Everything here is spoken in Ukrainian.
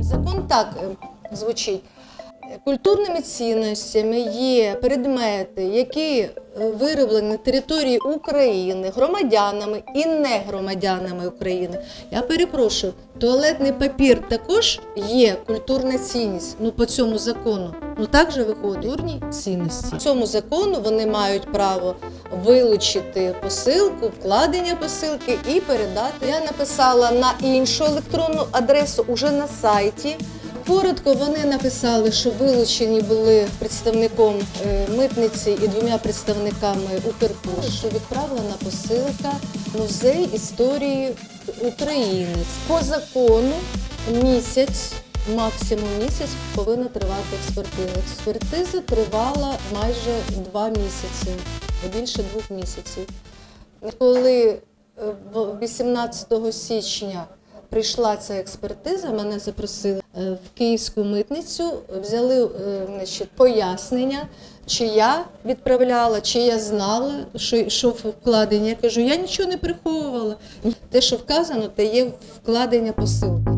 Закон так е, звучить. Культурними цінностями є предмети, які е, вироблені на території України громадянами і не громадянами України. Я перепрошую, туалетний папір також є культурна цінність. Ну по цьому закону. Ну так же виходить культурні цінності. По цьому закону вони мають право вилучити посилку, вкладення посилки і передати. Я написала на іншу електронну адресу уже на сайті. Коротко вони написали, що вилучені були представником е, митниці і двома представниками Укрпошти, що відправлена посилка музей історії України. По закону місяць, максимум місяць, повинна тривати експертиза. Експертиза тривала майже два місяці, більше двох місяців. Коли е, 18 січня прийшла ця експертиза, мене запросили е, в київську митницю, взяли е, значить, пояснення, чи я відправляла, чи я знала, що, що вкладення. Я кажу, я нічого не приховувала. Те, що вказано, те є вкладення посилки.